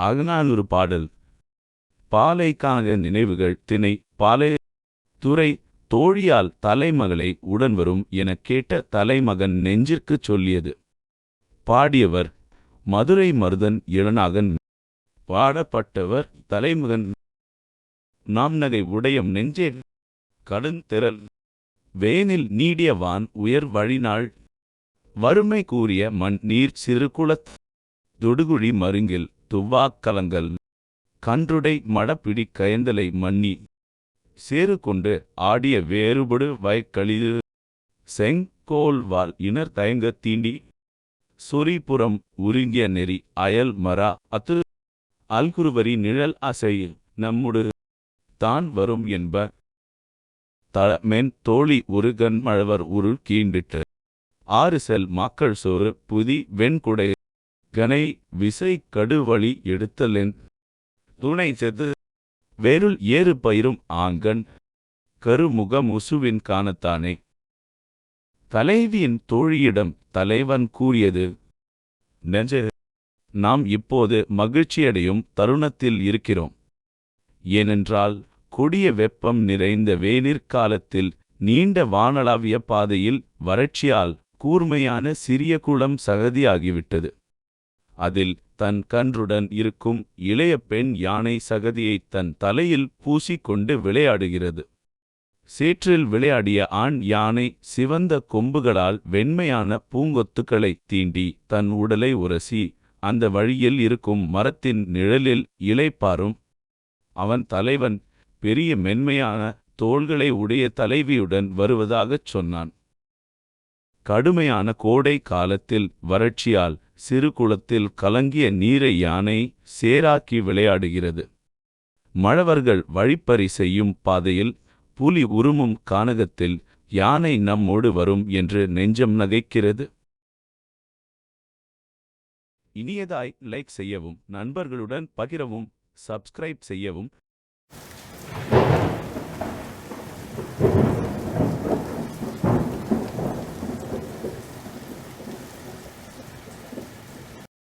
அகநானூறு பாடல். பாலைக்காக நினைவுகள் திணை பாலை துறை தோழியால் தலைமகளை உடன் வரும் எனக் கேட்ட தலைமகன் நெஞ்சிற்குச் சொல்லியது. பாடியவர் மதுரை மருதன் இளநாகன். பாடப்பட்டவர் தலைமகன் நாம் நகை உடையம் நெஞ்சே கடுந்திரள் வேனில் நீடிய வான் உயர் வழிநாள். வறுமை கூறிய மண் நீர் சிறுகுளத் தொடுகுழி மருங்கில் துவாக்கலங்கள் கன்றுடை மடப்பிடி கயந்தலை மன்னி சேறு கொண்டு ஆடிய வேறுபடு வயக்களிது செங்கோல் வால் இனர் தயங்க தீண்டி சொரிபுறம் உருங்கிய நெறி அயல் மரா அத்து அல்குருவரி நிழல் அசை நம்முடு தான் வரும் என்ப தளமென் தோழி உருகன் மழவர் உருள் கீண்டிட்டு ஆறு செல் மாக்கள் சோறு புதி வெண்குடை கனை விசை கடுவழி எடுத்தலென் துணை செது வேருள் ஏறு பயிரும் ஆங்கன் கருமுக முசுவின் காணத்தானே. தலைவியின் தோழியிடம் தலைவன் கூறியது நெஞ்சு நாம் இப்போது மகிழ்ச்சியடையும் தருணத்தில் இருக்கிறோம். ஏனென்றால் கொடிய வெப்பம் நிறைந்த வேனிற்காலத்தில் நீண்ட வானளாவிய பாதையில் வறட்சியால் கூர்மையான சிறிய குளம் சகதியாகிவிட்டது. அதில் தன் கன்றுடன் இருக்கும் இளைய பெண் யானை சகதியைத் தன் தலையில் பூசிக்கொண்டு விளையாடுகிறது. சேற்றில் விளையாடிய ஆண் யானை சிவந்த கொம்புகளால் வெண்மையான பூங்கொத்துக்களை தீண்டி தன் உடலை உரசி அந்த வழியில் இருக்கும் மரத்தின் நிழலில் இளைப்பாரும் அவன் தலைவன் பெரிய மென்மையான தோள்களை உடைய தலைவியுடன் வருவதாகச் சொன்னான். கடுமையான கோடை காலத்தில் வறட்சியால் சிறு குளத்தில் கலங்கிய நீரை யானை சேராக்கி விளையாடுகிறது. மழவர்கள் வழிப்பறி செய்யும் பாதையில் புலி உருமும் கானகத்தில் யானை நம்மோடு வரும் என்று நெஞ்சம் நகைக்கிறது. இனியதாய் லைக் செய்யவும் நண்பர்களுடன் பகிரவும் சப்ஸ்கிரைப் செய்யவும்.